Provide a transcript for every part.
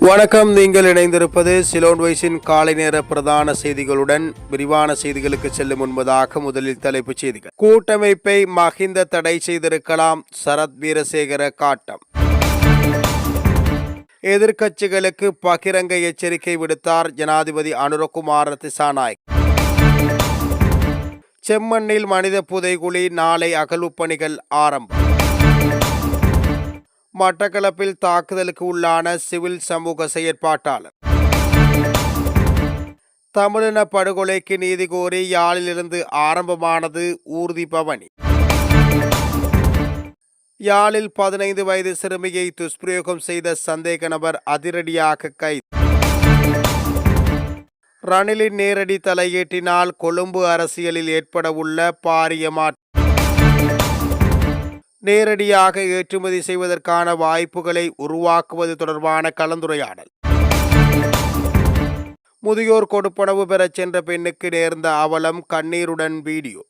வணக்கம் நீங்கள் இணைந்திருப்பது சிலோன் வைஸின் காலை நேர பிரதான செய்திகளுடன் விரிவான செய்திகளுக்கு செல்லும் முன்பதாக முதலில் தலைப்புச் செய்திகள். கூட்டமைப்பை மஹிந்த தடை செய்திருக்கலாம் சரத் வீரசேகர காட்டம். எதிர்க்கட்சிகளுக்கு பகிரங்க எச்சரிக்கை விடுத்தார் ஜனாதிபதி அனுரகுமார் திசாநாயக். செம்மண்ணில் மனித புதைகுழி நாளை அகழ்வுப் பணிகள் ஆரம்பம். மட்டக்களப்பில் தாக்குதலுக்கு உள்ளான சிவில் சமூக செயற்பாட்டாளர். தமிழின படுகொலைக்கு நீதி கோரி யாழிலிருந்து ஆரம்பமானது ஊர்தி பவனி. யாழில் பதினைந்து வயது சிறுமியை துஷ்பிரயோகம் செய்த சந்தேக நபர் அதிரடியாக கைது. ரணிலின் நேரடி தலையீட்டினால் கொழும்பு அரசியலில் ஏற்பட உள்ள பாரிய மாற்றம். நேரடியாக ஏற்றுமதி செய்வதற்கான வாய்ப்புகளை உருவாக்குவது தொடர்பான கலந்துரையாடல். முதியோர் கொடுப்பனவு பெறச் சென்ற பெண்ணுக்கு நேர்ந்த அவலம் கண்ணீருடன் வீடியோ.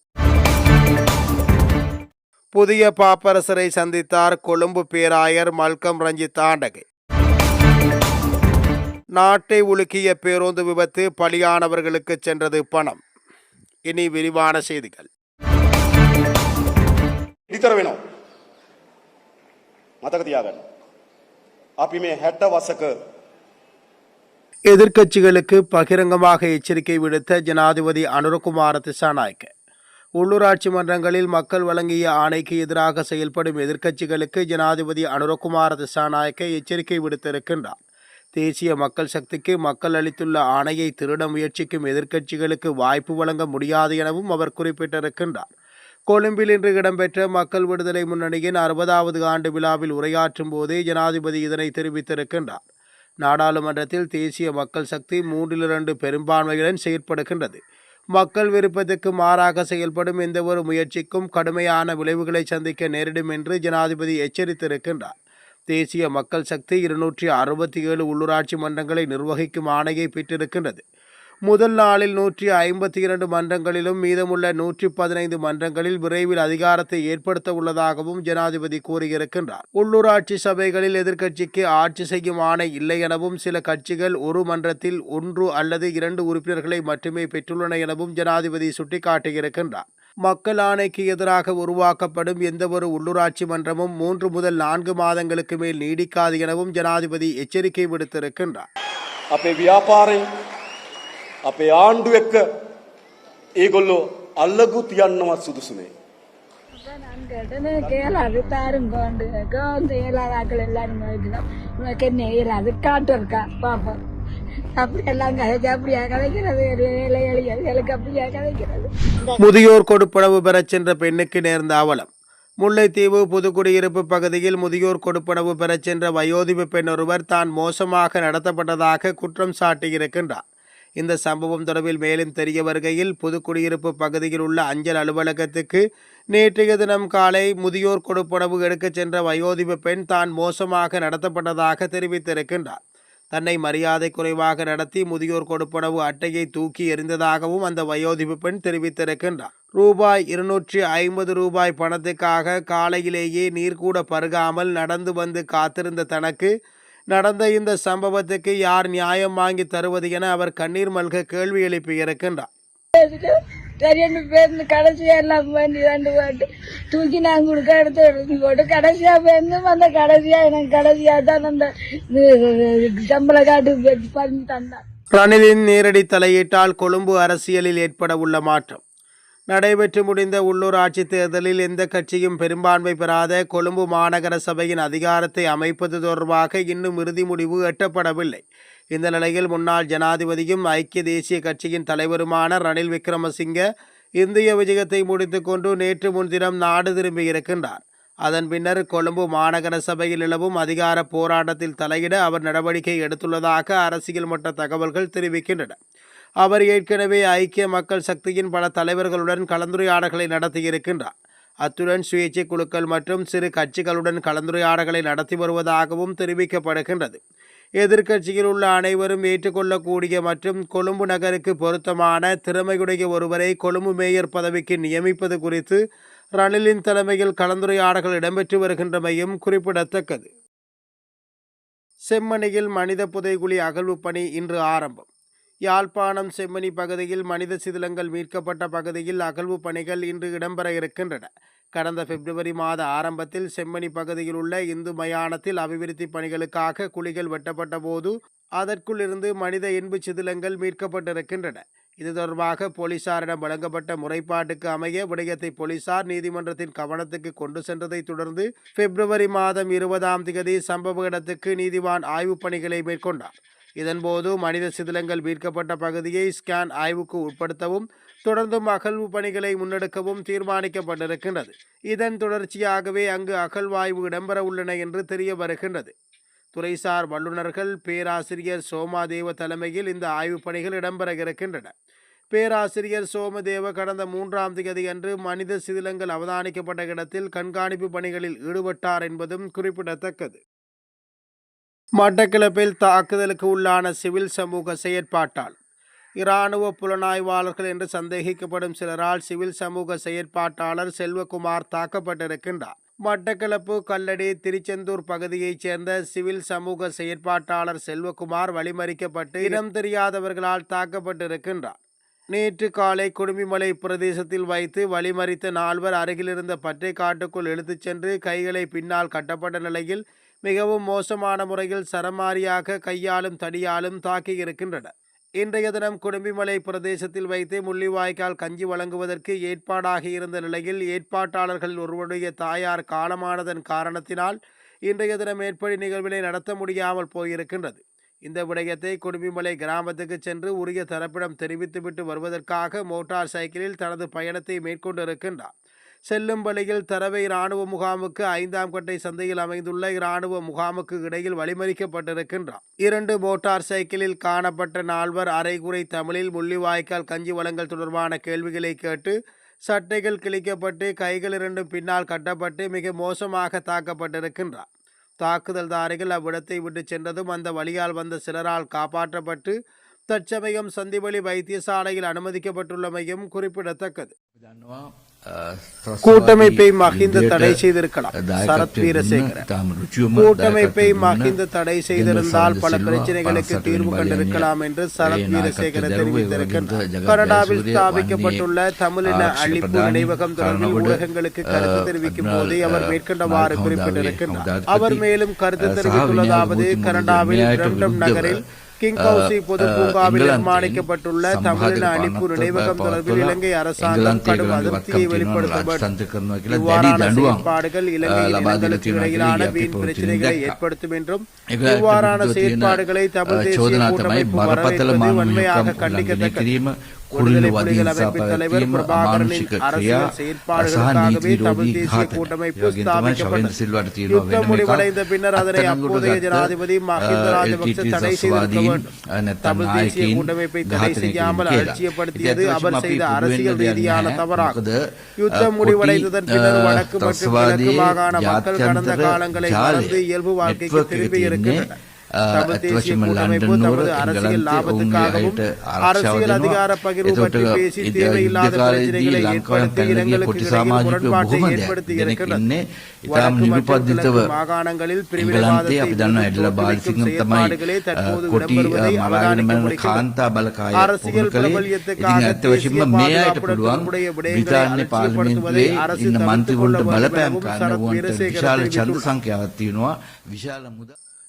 புதிய பாப்பரசரை சந்தித்தார் கொழும்பு பேராயர் மல்கம் ரஞ்சித் தாண்டகை நாட்டை உலுக்கிய பேருந்து விபத்து பலியானவர்களுக்கு சென்றது பணம். இனி விரிவான செய்திகள். මතක තියාගන්න. අපි මේ හැට්ට වසක எதிர்க்கட்சிகளுக்கு பகிரங்கமாக எச்சரிக்கை விடுத்த ஜனாதிபதி அனுரகுமார திசாநாயக்க உள்ளூராட்சி மன்றங்களில் மக்கள் வழங்கிய ஆணைக்கு எதிராக செயல்படும் எதிர்க்கட்சிகளுக்கு ஜனாதிபதி அனுரகுமார திசாநாயக்க எச்சரிக்கை விடுத்திருக்கின்றார் தேசிய மக்கள் சக்திக்கு மக்கள் அளித்துள்ள ஆணையை திருட முயற்சிக்கும் எதிர்க்கட்சிகளுக்கு வாய்ப்பு வழங்க முடியாது எனவும் அவர் குறிப்பிட்டிருக்கின்றார் கொழும்பில் இன்று இடம்பெற்ற மக்கள் விடுதலை முன்னணியின் அறுபதாவது ஆண்டு விழாவில் உரையாற்றும் போதே ஜனாதிபதி இதனை தெரிவித்திருக்கின்றார். நாடாளுமன்றத்தில் தேசிய மக்கள் சக்தி மூன்றில் இரண்டு பெரும்பான்மையுடன் செயற்படுகின்றது. மக்கள் விருப்பத்துக்கு மாறாக செயல்படும் எந்தவொரு முயற்சிக்கும் கடுமையான விளைவுகளை சந்திக்க நேரிடும் என்று ஜனாதிபதி எச்சரித்திருக்கின்றார். தேசிய மக்கள் சக்தி இருநூற்றி அறுபத்தி ஏழு உள்ளூராட்சி மன்றங்களை நிர்வகிக்கும் ஆணையை பெற்றிருக்கின்றது. முதல் நாளில் நூற்றி ஐம்பத்தி இரண்டு மன்றங்களிலும் மீதமுள்ள நூற்றி பதினைந்து மன்றங்களில் விரைவில் அதிகாரத்தை ஏற்படுத்த உள்ளதாகவும் ஜனாதிபதி கூறியிருக்கின்றார். உள்ளூராட்சி சபைகளில் எதிர்க்கட்சிக்கு ஆட்சி செய்யும் ஆணை இல்லை எனவும் சில கட்சிகள் ஒரு மன்றத்தில் ஒன்று அல்லது இரண்டு உறுப்பினர்களை மட்டுமே பெற்றுள்ளன எனவும் ஜனாதிபதி சுட்டிக்காட்டியிருக்கின்றார். மக்கள் ஆணைக்கு எதிராக உருவாக்கப்படும் எந்தவொரு உள்ளூராட்சி மன்றமும் மூன்று முதல் நான்கு மாதங்களுக்கு மேல் நீடிக்காது எனவும் ஜனாதிபதி எச்சரிக்கை விடுத்திருக்கின்றார். අපේ ව්‍යාපාරයෙන් අපේ ආණ්ඩු එක්ක ඒගොල්ලෝ අල්ලගු තියන්නවත් සුදුසුනේ. நான் கேட்டேன் எனக்கு இயலாது தாருங்க வந்து இயலாதாக்கள் எல்லாரும் வைக்கணும் உனக்கு என்ன இயலாது காட்டு இருக்கா பாப்போம் அப்படி எல்லாம் கதைச்சு அப்படியா கதைக்கிறது ஏழை எளியர்களுக்கு அப்படியா கதைக்கிறது முதியோர் கொடுப்பனவு பெறச் சென்ற பெண்ணுக்கு நேர்ந்த அவலம் முல்லைத்தீவு புதுக்குடியிருப்பு பகுதியில் முதியோர் கொடுப்பனவு பெறச் சென்ற வயோதிப பெண் ஒருவர் தான் மோசமாக நடத்தப்பட்டதாக குற்றம் சாட்டியிருக்கின்றார் இந்த சம்பவம் தொடர்பில் மேலும் தெரிய வருகையில் புதுக்குடியிருப்பு பகுதியில் உள்ள அஞ்சல் அலுவலகத்துக்கு நேற்றைய தினம் காலை முதியோர் கொடுப்பனவு எடுக்கச் சென்ற வயோதிப பெண் தான் மோசமாக நடத்தப்பட்டதாக தெரிவித்திருக்கின்றார். தன்னை மரியாதை குறைவாக நடத்தி முதியோர் கொடுப்பனவு அட்டையை தூக்கி எறிந்ததாகவும் அந்த வயோதிப பெண் தெரிவித்திருக்கின்றார். ரூபாய் இருநூற்றி ஐம்பது ரூபாய் பணத்துக்காக காலையிலேயே நீர்கூட பருகாமல் நடந்து வந்து காத்திருந்த தனக்கு நடந்த இந்த சம்பவத்துக்கு யார் நியாயம் வாங்கி தருவது என அவர் கண்ணீர் மல்க கேள்வி எழுப்பியிருக்கின்றார் ரெண்டு பேருந்து கடைசியா எல்லாம் வேண்டி ரெண்டு போட்டு தூக்கி நான் கொடுக்க எடுத்து போட்டு கடைசியா பேருந்து அந்த கடைசியா எனக்கு கடைசியா தான் அந்த சம்பள காட்டு பண்ணி தந்தான். ரணிலின் நேரடி தலையீட்டால் கொழும்பு அரசியலில் ஏற்பட உள்ள மாற்றம். நடைபெற்று முடிந்த உள்ளூராட்சி தேர்தலில் எந்த கட்சியும் பெரும்பான்மை பெறாத கொழும்பு மாநகர சபையின் அதிகாரத்தை அமைப்பது தொடர்பாக இன்னும் இறுதி முடிவு எட்டப்படவில்லை. இந்த நிலையில் முன்னாள் ஜனாதிபதியும் ஐக்கிய தேசிய கட்சியின் தலைவருமான ரணில் விக்ரமசிங்க இந்திய விஜயத்தை முடித்துக்கொண்டு நேற்று முன்தினம் நாடு திரும்பியிருக்கின்றார் அதன் பின்னர் கொழும்பு மாநகர சபையில் நிலவும் அதிகார போராட்டத்தில் தலையிட அவர் நடவடிக்கை எடுத்துள்ளதாக அரசியல் மட்ட தகவல்கள் தெரிவிக்கின்றன. அவர் ஏற்கனவே ஐக்கிய மக்கள் சக்தியின் பல தலைவர்களுடன் கலந்துரையாடல்களை நடத்தியிருக்கின்றார். அத்துடன் சுயேட்சை குழுக்கள் மற்றும் சிறு கட்சிகளுடன் கலந்துரையாடல்களை நடத்தி வருவதாகவும் தெரிவிக்கப்படுகின்றது. எதிர்க்கட்சியில் உள்ள அனைவரும் ஏற்றுக்கொள்ளக்கூடிய மற்றும் கொழும்பு நகருக்கு பொருத்தமான திறமையுடைய ஒருவரை கொழும்பு மேயர் பதவிக்கு நியமிப்பது குறித்து ரணிலின் தலைமையில் கலந்துரையாடல்கள் இடம்பெற்று வருகின்றமையும் குறிப்பிடத்தக்கது. செம்மணியில் மனித புதைகுழி அகழ்வு பணி இன்று ஆரம்பம். யாழ்ப்பாணம் செம்மணி பகுதியில் மனித சிதிலங்கள் மீட்கப்பட்ட பகுதியில் அகழ்வு பணிகள் இன்று இடம்பெற இருக்கின்றன. கடந்த பிப்ரவரி மாத ஆரம்பத்தில் செம்மணி பகுதியில் உள்ள இந்து மயானத்தில் அபிவிருத்தி பணிகளுக்காக குழிகள் வெட்டப்பட்ட போது அதற்குள்ளிருந்து மனித இன்பு சிதிலங்கள் மீட்கப்பட்டிருக்கின்றன. இது தொடர்பாக போலீசாரிடம் வழங்கப்பட்ட முறைப்பாட்டுக்கு அமைய விடயத்தை போலீசார் நீதிமன்றத்தின் கவனத்துக்கு கொண்டு சென்றதை தொடர்ந்து பிப்ரவரி மாதம் இருபதாம் தேதி சம்பவ இடத்துக்கு நீதிவான் ஆய்வுப் பணிகளை மேற்கொண்டார். இதன்போது மனித சிதிலங்கள் மீட்கப்பட்ட பகுதியை ஸ்கேன் ஆய்வுக்கு உட்படுத்தவும் தொடர்ந்தும் அகழ்வு பணிகளை முன்னெடுக்கவும் தீர்மானிக்கப்பட்டிருக்கின்றது. இதன் தொடர்ச்சியாகவே அங்கு அகழ்வாய்வு இடம்பெற உள்ளன என்று தெரிய வருகின்றது. துறைசார் வல்லுநர்கள் பேராசிரியர் சோமாதேவ தலைமையில் இந்த ஆய்வுப் பணிகள் இடம்பெற இருக்கின்றன பேராசிரியர் சோமதேவ கடந்த மூன்றாம் தேதி அன்று மனித சிதிலங்கள் அவதானிக்கப்பட்ட இடத்தில் கண்காணிப்பு பணிகளில் ஈடுபட்டார் என்பதும் குறிப்பிடத்தக்கது. மட்டக்கிழப்பில் தாக்குதலுக்கு உள்ளான சிவில் சமூக செயற்பாட்டால் இராணுவ புலனாய்வாளர்கள் என்று சந்தேகிக்கப்படும் சிலரால் சிவில் சமூக செயற்பாட்டாளர் செல்வகுமார் தாக்கப்பட்டிருக்கின்றார். மட்டக்களப்பு கல்லடி திருச்செந்தூர் பகுதியைச் சேர்ந்த சிவில் சமூக செயற்பாட்டாளர் செல்வகுமார் வழிமறிக்கப்பட்டு இடம் தெரியாதவர்களால் தாக்கப்பட்டிருக்கின்றார். நேற்று காலை குடுமிமலை பிரதேசத்தில் வைத்து வழிமறித்த நால்வர் அருகிலிருந்த பற்றை காட்டுக்குள் இழுத்துச் சென்று கைகளை பின்னால் கட்டப்பட்ட நிலையில் மிகவும் மோசமான முறையில் சரமாரியாக கையாலும் தடியாலும் தாக்கியிருக்கின்றன இன்றைய தினம் குடும்பிமலை பிரதேசத்தில் வைத்து முள்ளிவாய்க்கால் கஞ்சி வழங்குவதற்கு ஏற்பாடாக இருந்த நிலையில் ஏற்பாட்டாளர்களில் ஒருவருடைய தாயார் காலமானதன் காரணத்தினால் இன்றைய தினம் மேற்படி நிகழ்வினை நடத்த முடியாமல் போயிருக்கின்றது. இந்த விடயத்தை குடும்பிமலை கிராமத்துக்கு சென்று உரிய தரப்பிடம் தெரிவித்துவிட்டு வருவதற்காக மோட்டார் சைக்கிளில் தனது பயணத்தை மேற்கொண்டிருக்கின்றார். செல்லும் வழியில் தரவை இராணுவ முகாமுக்கு ஐந்தாம் கட்டை சந்தையில் அமைந்துள்ள இராணுவ முகாமுக்கு இடையில் வழிமறிக்கப்பட்டிருக்கின்றார். இரண்டு மோட்டார் சைக்கிளில் காணப்பட்ட நால்வர் அரைகுறை தமிழில் முள்ளிவாய்க்கால் கஞ்சி வளங்கள் தொடர்பான கேள்விகளை கேட்டு சட்டைகள் கிழிக்கப்பட்டு கைகள் இரண்டும் பின்னால் கட்டப்பட்டு மிக மோசமாக தாக்கப்பட்டிருக்கின்றார். தாக்குதல்தாரிகள் அவ்விடத்தை விட்டு சென்றதும் அந்த வழியால் வந்த சிலரால் காப்பாற்றப்பட்டு தற்சமயம் சந்திவழி வைத்தியசாலையில் அனுமதிக்கப்பட்டுள்ளமையும் குறிப்பிடத்தக்கது. கூட்டமைப்பை மஹிந்த தடை செய்திருக்கலாம். சரத் வீரசேகர கூட்டமைப்பை மஹிந்த தடை செய்திருந்தால் பல பிரச்சனைகளுக்கு தீர்வு கண்டிருக்கலாம் என்று சரத் வீரசேகர தெரிவித்திருக்கின்றார் கனடாவில் ஸ்தாபிக்கப்பட்டுள்ள தமிழின அழிப்பு நினைவகம் தொடர்பில் ஊடகங்களுக்கு கருத்து தெரிவிக்கும் போதே அவர் மேற்கண்டவாறு குறிப்பிட்டிருக்கின்றார். அவர் மேலும் கருத்து தெரிவித்துள்ளதாவது கனடாவில் பிரம்டம் நகரில் கிங் கவுசி பொது பூங்காவில் நிர்மாணிக்கப்பட்டுள்ள தமிழின அழிப்பு நினைவகம் தொடர்பில் இலங்கை அரசாங்கம் கடும் அதிருப்தியை வெளிப்படுத்தும் இவ்வாறான செயற்பாடுகள் இனங்களுக்கு இடையிலான வீண் பிரச்சனைகளை ஏற்படுத்தும் என்றும் இவ்வாறான செயற்பாடுகளை தமிழ் தேசிய கூட்டமைப்பு வரவேற்பது வன்மையாக கண்டிக்கத்தக்கது. மஹிந்த ராஜபக்ச தடை செய்திருக்க வேண்டும் தமிழ் தேசிய கூட்டமைப்பை தடை செய்யாமல் அலட்சியப்படுத்தியது. அவர் செய்த அரசியல் ரீதியான தவறாகும் யுத்தம் முடிவடைந்ததன் பின்னர் வடக்கு மற்றும் கிழக்கு மாகாண மக்கள் கடந்த காலங்களை மறந்து இயல்பு வாழ்க்கைக்கு திரும்பி இருக்கின்றனர். அரசியல் லாபத்துக்காகவும் அரசியல் அதிகார பகிர்வு பற்றி பேசி தேவையில்லாத பிரச்சனைகளை ஏற்படுத்தி இனங்களுக்கு இடையில் முரண்பாட்டை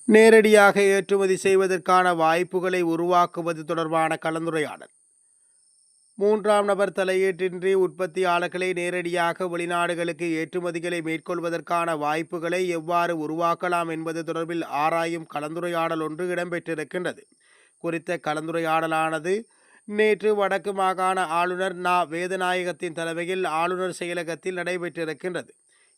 நேரடியாக ஏற்றுமதி செய்வதற்கான வாய்ப்புகளை உருவாக்குவது தொடர்பான கலந்துரையாடல். மூன்றாம் நபர் தலையீட்டின்றி உற்பத்தியாளர்களை நேரடியாக வெளிநாடுகளுக்கு ஏற்றுமதிகளை மேற்கொள்வதற்கான வாய்ப்புகளை எவ்வாறு உருவாக்கலாம் என்பது தொடர்பில் ஆராயும் கலந்துரையாடல் ஒன்று இடம்பெற்றிருக்கின்றது. குறித்த கலந்துரையாடலானது நேற்று வடக்கு மாகாண ஆளுநர் நா. வேதநாயகத்தின் தலைமையில் ஆளுநர் செயலகத்தில் நடைபெற்றிருக்கின்றது.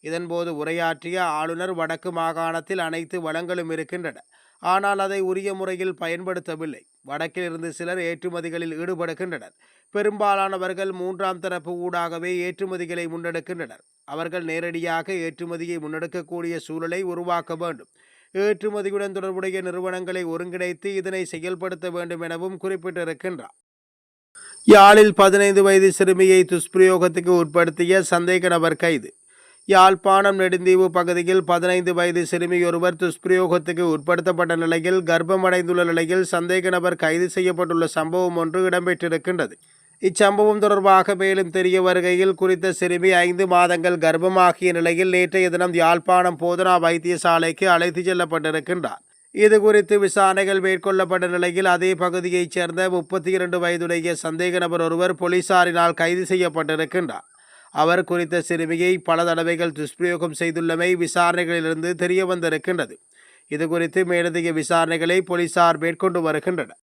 இதன்போது உரையாற்றிய ஆளுநர் வடக்கு மாகாணத்தில் அனைத்து வளங்களும் இருக்கின்றன. ஆனால் அதை உரிய முறையில் பயன்படுத்தவில்லை. வடக்கில் இருந்து சிலர் ஏற்றுமதிகளில் ஈடுபடுகின்றனர். பெரும்பாலானவர்கள் மூன்றாம் தரப்பு ஊடாகவே ஏற்றுமதிகளை முன்னெடுக்கின்றனர். அவர்கள் நேரடியாக ஏற்றுமதியை முன்னெடுக்கக்கூடிய சூழலை உருவாக்க வேண்டும். ஏற்றுமதியுடன் தொடர்புடைய நிறுவனங்களை ஒருங்கிணைத்து இதனை செயல்படுத்த வேண்டும் எனவும் குறிப்பிட்டிருக்கின்றார். யாழில் பதினைந்து வயது சிறுமியை துஷ்பிரயோகத்துக்கு உட்படுத்திய சந்தேக நபர் கைது. யாழ்ப்பாணம் நெடுந்தீவு பகுதியில் பதினைந்து வயது சிறுமியொருவர் துஷ்பிரயோகத்துக்கு உட்படுத்தப்பட்ட நிலையில் கர்ப்பமடைந்துள்ள நிலையில் சந்தேக நபர் கைது செய்யப்பட்டுள்ள சம்பவம் ஒன்று இடம்பெற்றிருக்கின்றது. இச்சம்பவம் தொடர்பாக மேலும் தெரிய வருகையில் குறித்த சிறுமி ஐந்து மாதங்கள் கர்ப்பமாகிய நிலையில் நேற்றைய தினம் யாழ்ப்பாணம் போதனா வைத்தியசாலைக்கு அழைத்து செல்லப்பட்டிருக்கின்றார். இது குறித்து விசாரணைகள் மேற்கொள்ளப்பட்ட நிலையில் அதே பகுதியைச் சேர்ந்த முப்பத்தி இரண்டு வயதுடைய சந்தேக நபர் ஒருவர் போலீசாரினால் கைது செய்யப்பட்டிருக்கின்றார். அவர் குறித்த சிறுமியை பல தடவைகள் துஷ்பிரயோகம் செய்துள்ளமை விசாரணைகளிலிருந்து தெரிய வந்திருக்கின்றது இது குறித்து மேலதிக விசாரணைகளை போலீசார் மேற்கொண்டு வருகின்றனர்.